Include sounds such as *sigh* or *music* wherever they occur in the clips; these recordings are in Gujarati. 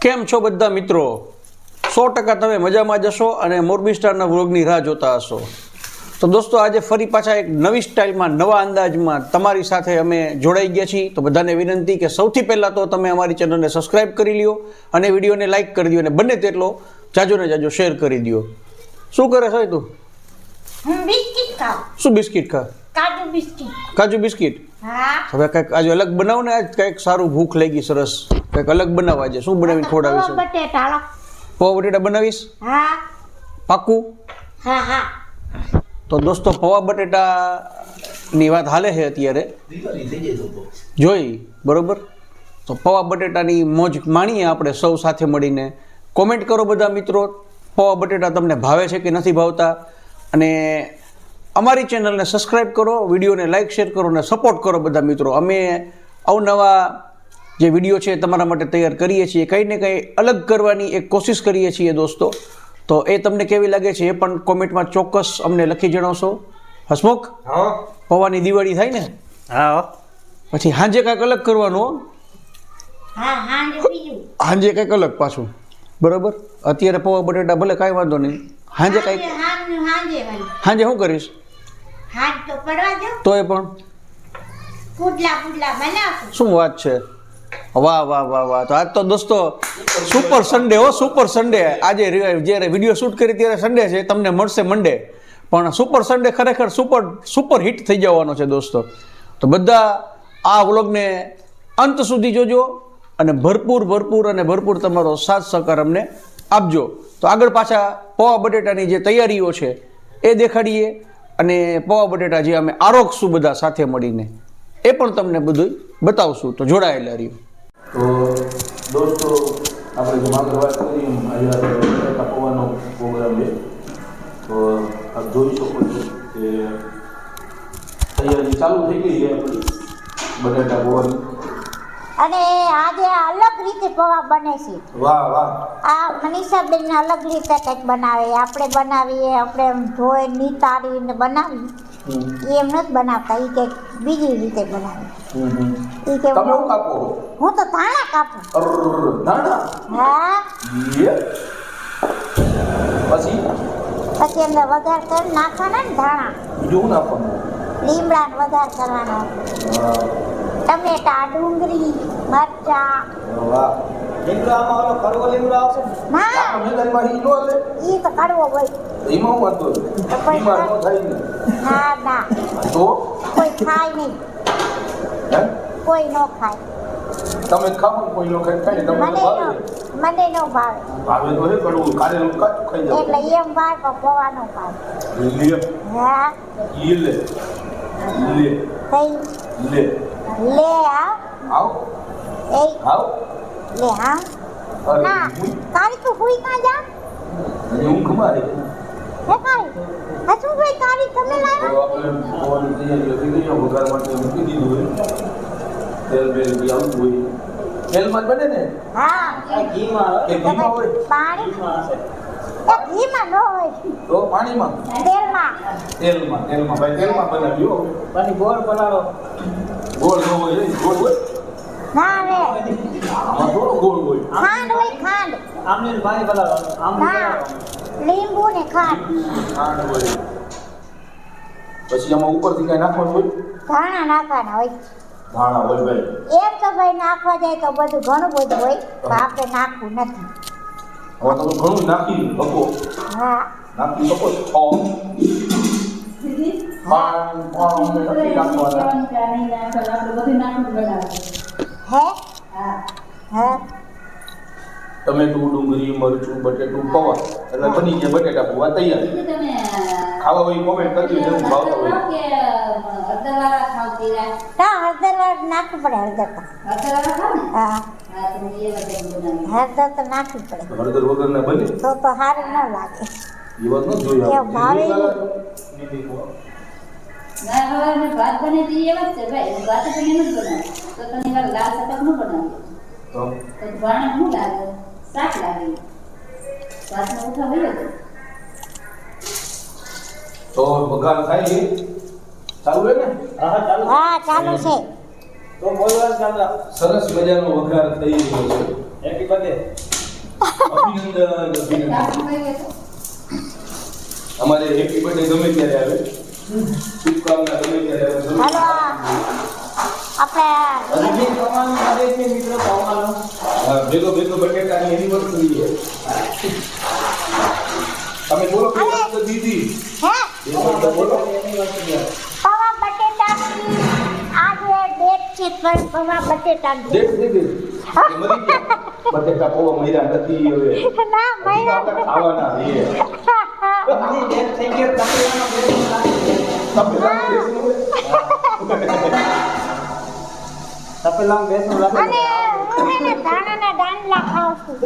કેમ છો બધા મિત્રો? સો ટકા તમે મજામાં જશો અને મોરબી સ્ટારના વ્લોગની રાહ જોતા હશો. તો દોસ્તો આજે ફરી પાછા એક નવી સ્ટાઇલમાં નવા અંદાજમાં તમારી સાથે અમે જોડાઈ ગયા છીએ. તો બધાને વિનંતી કે સૌથી પહેલાં તો તમે અમારી ચેનલને સબસ્ક્રાઈબ કરી લ્યો અને વિડીયોને લાઇક કરી દો અને બને તેટલો જાજો ને જાજો શેર કરી દો શું કરે છે તું? શું બિસ્કિટ ખા? કાજુ બિસ્કિટ. કાજુ બિસ્કિટ? હવે કંઈક આજે અલગ બનાવ ને આજ કંઈક સારું ભૂખ લાગી સરસ. કંઈક અલગ બનાવ આજે. શું બનાવીને ખવડાવીશ? બટેટા. પૌવા બટેટા બનાવીશ? હા હા. તો દોસ્તો પૌવા બટેટાની વાત હાલે છે અત્યારે. જોઈ બરોબર? તો પૌવા બટેટાની મોજ માણીએ આપણે સૌ સાથે મળીને. કોમેન્ટ કરો બધા મિત્રો પૌવા બટેટા તમને ભાવે છે કે નથી ભાવતા? અને અમારી ચેનલને સબસ્ક્રાઈબ કરો વિડીયોને લાઇક શેર કરો અને સપોર્ટ કરો બધા મિત્રો. અમે અવનવા જે વીડિયો છે એ તમારા માટે તૈયાર કરીએ છીએ. કંઈ ને કંઈ અલગ કરવાની એક કોશિશ કરીએ છીએ દોસ્તો. તો એ તમને કેવી લાગે છે એ પણ કોમેન્ટમાં ચોક્કસ અમને લખી જણાવશો. હસમુખ? હા. પૌવાની દિવાળી થાય ને? હા. પછી હાંજે કાંઈક અલગ કરવાનું હાંજે કાંઈક અલગ પાછું. બરાબર? અત્યારે પૌવા બટેટા ભલે કાંઈ વાંધો નહીં. હાંજે કઈ હાંજે શું કરીશ? તો પડવા દો. તોય પણ. શું વાત છે? વાહ વાહ વાહ વાહ. તો આજ તો દોસ્તો સુપર સન્ડે હો સુપર સન્ડે આજે જ્યારે વીડિયો શૂટ કરી ત્યારે સન્ડે છે તમને મળશે મંડે પણ સુપર સન્ડે ખરેખર સુપર સુપર હિટ થઈ જવાનો છે દોસ્તો. તો બધા આ વ્લોગને અંત સુધી જોજો અને ભરપૂર ભરપૂર અને ભરપૂર તમારો સાથ સહકાર અમને આપજો. તો આગળ પાછા પૌવા બટેટાની જે તૈયારીઓ છે એ દેખાડીએ અને પૌવા બટેટા જે અમે આરોગશું બધા સાથે મળીને એ પણ તમને બધું બતાવશું. તો જોડાયેલા રહ્યું. તો દોસ્તો, આપણે જે માગર વાત કરી પૌવાનો પ્રોગ્રામ છે. તો આપ જોઈ શકો છો કે તૈયારી ચાલુ થઈ ગઈ છે બટાટા પૌવાની. અને આજે અલગ રીતે પૌવા બને છે. વાહ વાહ. આ મનીષાબેન અલગ રીતે કંઈક બનાવે. આપણે બનાવીએ આપણે ધોઈ નીતારીને બનાવી. એમ નથી બનાવતા એ કંઈક બીજી રીતે બનાવે. એ કે તમે શું કાપો? હું તો ધાણા કાપું. હા. પછી? પછી એમને વઘાર કરી નાખવાના ને ધાણા. બીજું શું નાખવાનું? લીમડાનો વઘાર કરવાનો. ટમેટા ડુંગળી મરચા. વાહ. લીમડો આમાં ઓલો કડવો લીમડો આવશે ના? મેદાનમાં ઈ નો ઈ તો કડવો હોય. એમાં હું વાંધો તો બીમાર ન થાય ને. ના. ના તો? કોઈ ખાય નહીં. હે? કોઈ ન ખાય. તમે ને કોઈ નો ખાય ખાય તમને મને ભાવે? મને ન ભાવે. ભાવે તો હે કડવું. કારેલું કાચું ખાઈ જાવ એટલે એમ ભાવે પણ પૌવા ન લે. હા. ઈ લે. લે. લે. લે આ આવ એ આવ લે હા અરે ના હું મારે હે તારી હા શું ભાઈ તારી તમે લાવ્યા આપણે વઘાર માટે મૂકી દીધું હોય તેલ બેલ બી આવતું હોય તેલમાં જ બને ને હા આ ઘીમાં કે ઘીમાં હોય પાણી ઘીમાં હશે એ ન હોય તો પાણીમાં તેલમાં તેલમાં તેલમાં ભાઈ તેલમાં બનાવ્યો પાણી ગોળ બનાવો ગોળ ન હોય ગોળ હોય? ના રે આમાં થોડો ગોળ હોય. ખાંડ હોય ખાંડ. આમલીનું ભાઈ બનાવો આમલી લીંબુ ને ખાંડ. ખાંડ હોય. પછી આમાં ઉપરથી કઈ નાખવાનું હોય? ધાણા નાખવાના હોય. ધાણા હોય ભાઈ. એમ તો ભાઈ નાખવા જાય તો બધું ઘણું બધું હોય પણ આપણે નાખવું નથી. હવે તમે ઘણું નાખી શકો. હા. નાખી શકો છો. અમે હે. હે ટમેટું ડુંગળી મરચું બટેટું પૌવા એટલે બની ગયા બટેટા પૌવા તૈયાર. ખાવા હોય કોમેન્ટ કરજો જેવું ભાવતા હોય. હળદર વાળું નાખવું પડે હળદર તો. હા. હળદર તો નાખવી પડે. હળદર વગર ના બને? તો તો સારું ન લાગે. એ વાત ન જોઈએ ભાવે. ના હવે ભાત બને તે એવા જ છે ભાઈ. ભાત તો એમ જ બનાવે. તો તમે વાર લાલ સતત ન બનાવો. તો? તો ભાણ શું લાગે? શાક લાગે. ભાતનો ઉઠા હોય તો. તો વઘાર થાય છે ચાલુ રહે ને? હા હા ચાલુ. હા ચાલુ છે. તો બોલવાનું ચાલુ સરસ મજાનો વઘાર થઈ ગયો છે. હેપી બર્થડે અભિનંદન અભિનંદન. અમારે હેપી બર્થડે ગમે ત્યારે આવે. હાલો. આપણે ભેગો ભેગો બટેટાની એનિવર્સરી છે તમે બોલો તો દીદી. હે? બોલો. પવા બટેટાની આજે ડેટ છે પણ પવા બટેટા દેખ દીદી મરી બટેટા પૌવા નથી હવે. *laughs* ના મહિના ખાવાના છીએ. બધી ડેટ થઈ ગઈ તપેલામાં બેસી તપેલામાં બેસું અને રાખી હું એને ધાણાના દાંડલા ખાઉં છું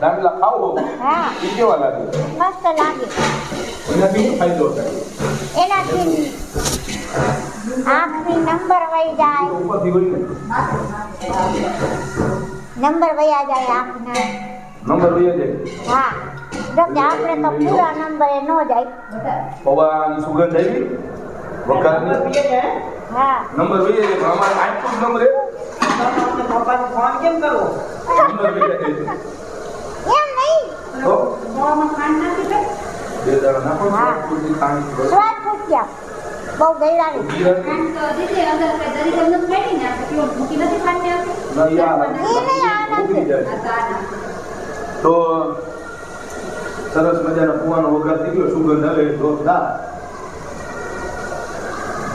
દાંડલા ખાવો? હા. એ કેવા લાગે? મસ્ત લાગે. એનાથી શું ફાયદો થાય? એનાથી આંખની નંબર વહી જાય. ઉપરથી વળી નંબર વયા જાય આંખના. નંબર જાય. હા. જો કે આપણે તો પૂરા નંબરે ન જાય. પૌવાની સુગંધ આવી? વઘારની હા. નંબર લઈ જાય પણ આટલું નંબર તમને પપ્પાને ફોન કેમ કરવો નંબર લઈ જાય એમ નહીં. તો મોળામાં ખાંડ નાખી દે. બે દાડા નાખો હા. થોડી ખાંડ સ્વાદ પૂછ્યા બહુ ગયડાની જીરા ખાંડ તો દીધી અંદર કઈ દરી ગમ નથી ને આપણે કેવું? મૂકી નથી ખાંડ ને ના યાર એ નહીં આ નથી જાય. આ તો આ નાખો. તો સરસ મજાનો કુવાનો વઘાર થઈ ગયો સુગંધ આવે જોરદાર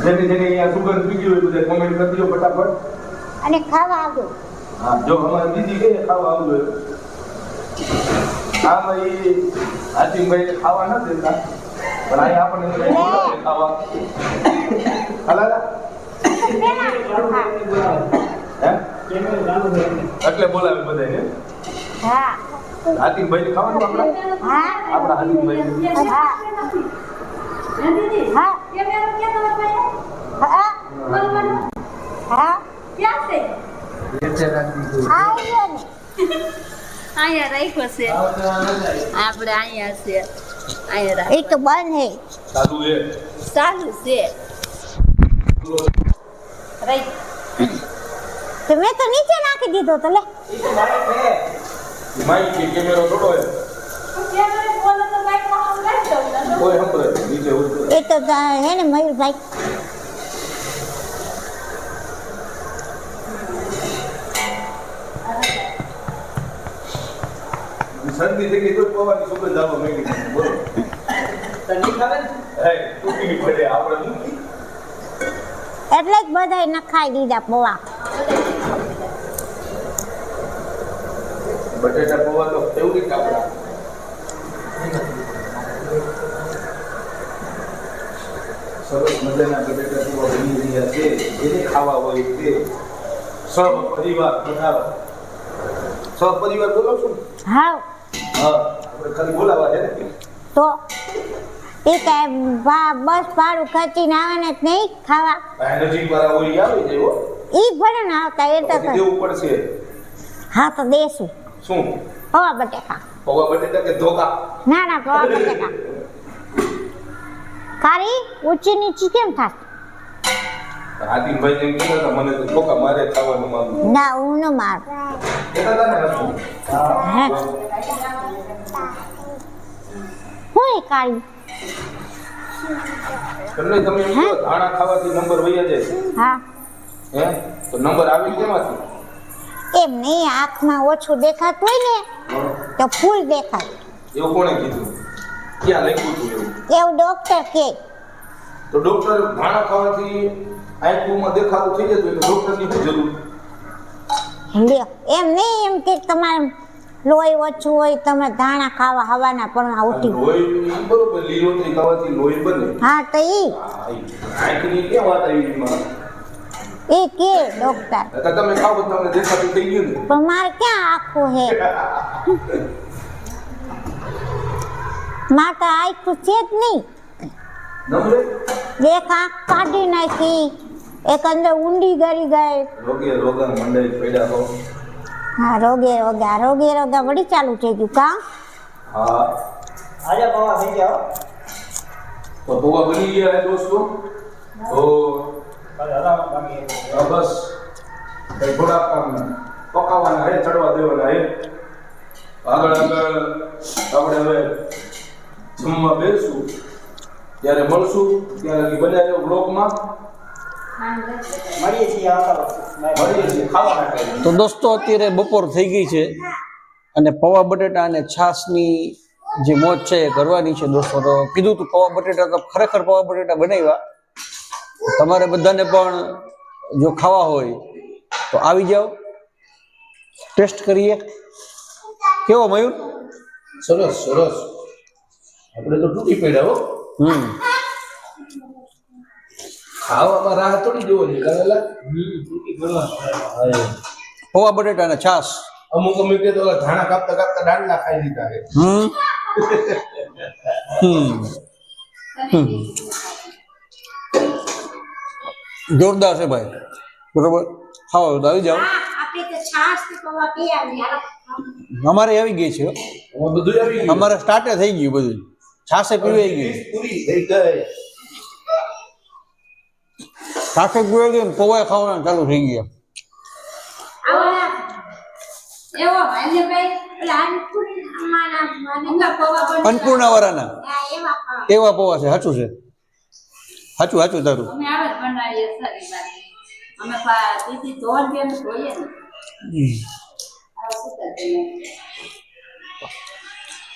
જેને જેને અહીંયા સુગંધ પી ગયો બધા કોમેન્ટ કરી દો ફટાફટ. અને ખાવા આવજો. હા જો અમારી દીદી કે ખાવા આવજો હા ભાઈ એ ખાવા ન દેતા પણ અહીંયા આપણને ખાવા. હલાલા. એટલે બોલાવે બધાને હા. હાથીભાઈને ખાવાનું આપણે હા આપણા હાથીભાઈને હા દીદી? હા કેમેરો ક્યાં તમારા પાસે? હા? હા ક્યાં છે? અહીંયા રાખ્યો છે આપણે અહીંયા છે અહીંયા એ તો બંધ હે ચાલુ હે સારું છે રાઈટ તો મેં તો નીચે નાખી દીધો તો લે માઈક કે કેમેરો થોડો. કોઈ સંભળાય નીચે ઉતરે એ તો હે ને મયુરભાઈ શરદી થઈ ગઈ તો પવાની સુગંધ આવવા માંડી. બોલો. તને ખાવે હે તૂટી પડે આપણે એટલે જ બધાય નખાઈ દીધા પૌવા. બટેટા પૌવા તો ફેવરિટ આપણા સરસ મજાના બટેટા પૌવા બની રહ્યા છે. જેને ખાવા હોય તે સહપરિવાર પધારો સહપરિવાર બોલો છો? હા. હા આપણે ખાલી બોલાવા છે ને? તો એ બસ ભાડું ખર્ચીને જ નહીં ખાવા. નજીક વાળા હોય આવે છે ઈ ભલે ને આવતા એ તો દેવું પડશે. હા તો દેશું. શું? પૌવા બટેકા. પૌવા બટેકા કે ધોકા? ના ના પૌવા બટેકા. ખારી ઊંચી નીચી કેમ થાય હાથીભાઈ જેમ કહેતા હતા મને તો ધોકા મારે ખાવાનું ના હું ન મારું. કહેતા હતા ને હે. તમે ધાણા ખાવાથી નંબર વહી જાય. હા. હે? તો નંબર આવી કેમાંથી એમ નહીં? આંખમાં ઓછું દેખાતું હોય ને તો ફૂલ દેખાય. એવું કોણે કીધું? ક્યાં લખ્યું હતું એવું? એવું ડોક્ટર કે. તો ડોક્ટર ભાણા ખાવાથી આંખમાં દેખાતું થઈ જતું એટલે ડોક્ટરની શું જરૂર? લ્યો એમ નહીં એમ કે તમારે લોહી ઓછું હોય તમે ધાણા ખાવા હવાના પણ ઉઠી. લોહી બરોબર લીલોતરી ખાવાથી લોહી બને. હા તો ઈ. આંખની ક્યાં વાત આવી એ કે ડોક્ટર. તો તમે ખાવ તો તમને દેખાતું થઈ ગયું ને. પણ મારે ક્યાં આખું હે? મારે તો આખું છે જ નહીં. દેખ એક આંખ કાઢી નાખી એક અંદર ઊંડી ગરી ગઈ. રોગે રોગા મંડાઈ પેડા હો. હા રોગે રોગા રોગે રોગા વળી ચાલુ થઈ ગયું કા? હા. આજે પવા થઈ ગયા તો પૌવા બની ગયા દોસ્તો. તો કાલે હરાવવાનું બાકી છે. આ બસ. કઈ આમ પકાવવાના હે ચડવા દેવાના હે. આગળ આગળ આપણે હવે જમવા બેસું. ત્યારે મળશું. ત્યારે લગી બન્યા રહ્યો બ્લોકમાં તો દોસ્તો અત્યારે બપોર થઈ ગઈ છે અને પૌવા બટેટા અને છાશની જે મોજ છે એ કરવાની છે દોસ્તો. તો કીધું તું પૌવા બટેટા તો ખરેખર પૌવા બટેટા બનાવ્યા. તમારે બધાને પણ જો ખાવા હોય તો આવી જાઓ. ટેસ્ટ કરીએ. કેવો મયુર? સરસ સરસ. આપણે તો તૂટી પડ્યા હો. હમ. ખાવામાં રાહ થોડી જોવો છે કરેલા પૌવા બટેટા છાશ. અમુક અમુક તો ધાણા કાપતા કાપતા દાંડલા ખાઈ લીધા હમ. હમ. હમ. જોરદાર છે ભાઈ. બરોબર? ખાવા તો આવી જાઓ. છાશ અમારે આવી ગઈ છે. બધું અમારે સ્ટાર્ટ થઈ ગયું બધું. છાસે પીવાઈ ગયું છાસે પીવાઈ ગયું ને પૌવા ખાવાના ચાલુ થઈ ગયા. અન્નપૂર્ણ વાળાના. એવા પૌવા છે સાચું છે. સાચું સાચું તારું.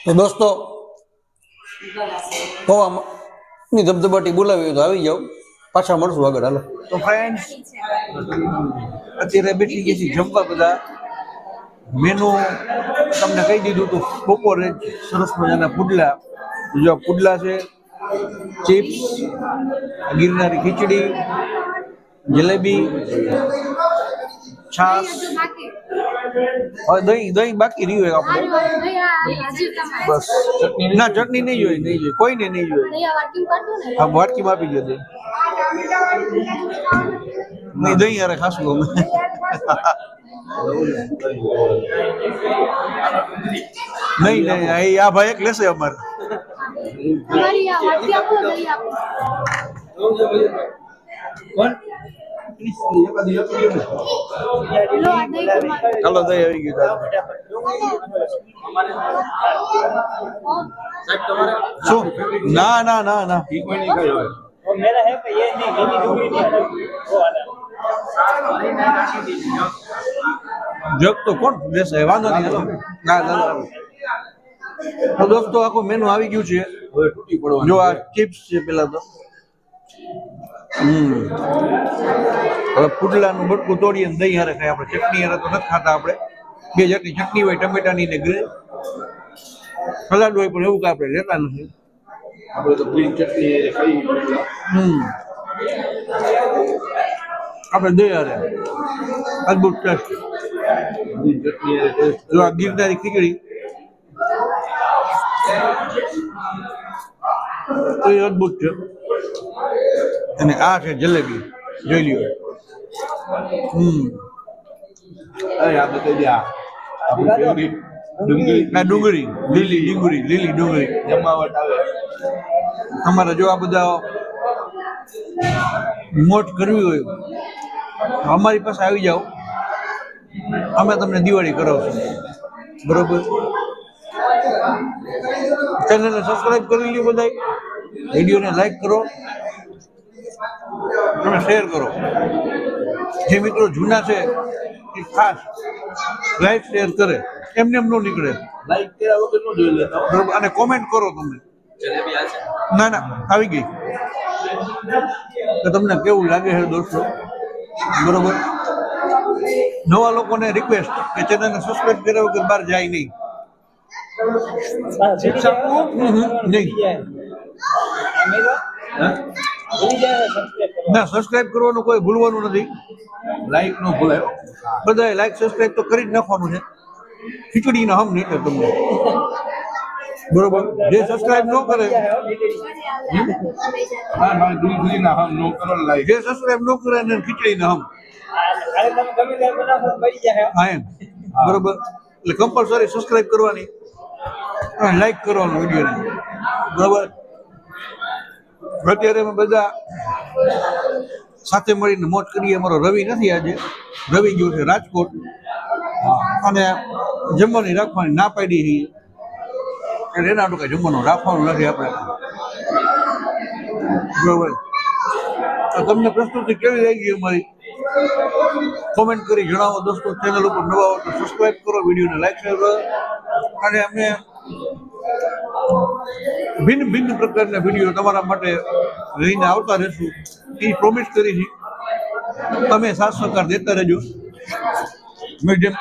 તો દોસ્તો પવાની ધબધબાટી બોલાવી તો આવી જાઓ. પાછા મળશું આગળ હાલો. તો ફ્રેન્ડ્સ અત્યારે બેઠી ગઈ છે જમવા બધા. મેનુ તમને કહી દીધું હતું બપોરે સરસ મજાના પુડલા. જો પુડલા છે ચિપ્સ ગિરનારી ખીચડી જલેબી હવે દહીં દહીં બાકી રહ્યું હોય આપણે. બસ. ના ચટણી નહીં જોઈએ નહીં જોઈએ. કોઈને નહીં જોઈએ. હા વાટકી આપી દો દહીં નહીં દહીં યારે ખાસું અમે. नहीं नहीं नहीं आप भाई क्लेश है अमर चलो तो ये भी सो ना ना ना ना। मेरा है ये नहीं नहीं नहीं। वो वाला। જોબ તો કોણ? દેશે વાંધો નહીં ના ચાલો દોસ્તો આખું મેનુ આવી ગયું છે. હવે તૂટી પડવાનું જો આ ચિપ્સ છે પેલા તો. હમ. હવે પુડલાનું બટકું તોડીએ દહીં હારે ખાય આપણે ચટણી હારે તો નથી ખાતા આપણે. બે જાતની ચટણી હોય ટમેટાની ને ગ્રે સલાડ હોય પણ એવું કાંઈ આપણે લેતા નથી. આપણે તો ચટણી ખાઈ હમ. આપણે દહીં હારે અદભુત ટેસ્ટ. જો આ ગિરનારી ખીચડી. તો એ અદભુત છે. અને આ છે જલેબી. જોઈ લ્યો. હમ. અરે આપણે કહી દે આ ડુંગળી. આ ડુંગળી. લીલી ડુંગળી લીલી ડુંગળી. જમાવટ આવે. અમારે જો આ બધા મોટ કરવી હોય અમારી પાસે આવી જાઓ. અમે તમને દિવાળી કરાવશું. બરોબર? ચેનલને સબસ્ક્રાઇબ કરી લ્યો બધા વિડીયોને લાઈક કરો. અને શેર કરો. જે મિત્રો જૂના છે એ ખાસ લાઈક શેર કરે. એમને એમ ન નીકળે. લાઈક કર્યા વગર ન જોઈ લેતા બરોબર? અને કોમેન્ટ કરો તમે. ના ના આવી ગઈ. તો તમને કેવું લાગે છે દોસ્તો? બરોબર. નવા લોકોને રિક્વેસ્ટ કે ચેનલને સબસ્ક્રાઇબ કર્યા કે બહાર જાય નહીં? શિક્ષક નહીં. ના સબસ્ક્રાઇબ કરવાનું કોઈ ભૂલવાનું નથી. લાઈક ન ભૂલાય બધાએ લાઈક સબસ્ક્રાઇબ તો કરી જ નાખવાનું છે. ખીચડીના હમ નહીં તમને. બરોબર? જે સબસ્ક્રાઇબ ન કરે જે સબસ્ક્રાઇબ નો કરે એને ખીચડી ના હમ બરોબર? એટલે કમ્પલસરી સબસ્ક્રાઇબ કરવાની. અને લાઈક કરવાનું વિડીયોને. બરોબર? અત્યારે અમે બધા સાથે મળીને મોજ કરીએ. અમારો રવિ નથી આજે. રવિ ગયો છે રાજકોટ. અને જમવાની રાખવાની ના પાડી એટલે એના હાટુ કાંઈ જમવાનું રાખવાનું નથી આપણે. બરોબર. તમને પ્રસ્તુતિ કેવી લાગી અમારી? કોમેન્ટ કરી જણાવો દોસ્તો ચેનલ ઉપર નવા હો તો સબસ્ક્રાઈબ કરો, વિડીયોને લાઈક શેર કરો. અને અમે ભિન્ન ભિન્ન પ્રકારના વીડિયો તમારા માટે લઈને આવતા રહેશું. એ પ્રોમિસ કરી છે. તમે સાથ સહકાર દેતા રહેજો. મેં જેમ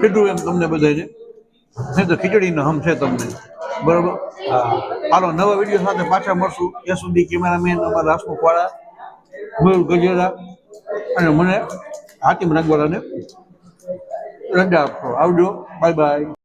કીધું એમ તમને બધાને નહીં તો ખીચડીનો હમ છે તમને. બરોબર? હાલો, નવા વીડિયો સાથે પાછા મળશું. ત્યાં સુધી કેમેરામેન અમારા હસમુખવાળા મયુર ગજેરા. અને મને હાતિમ રંગવાળાને રજા આપશો આવજો. Bye bye.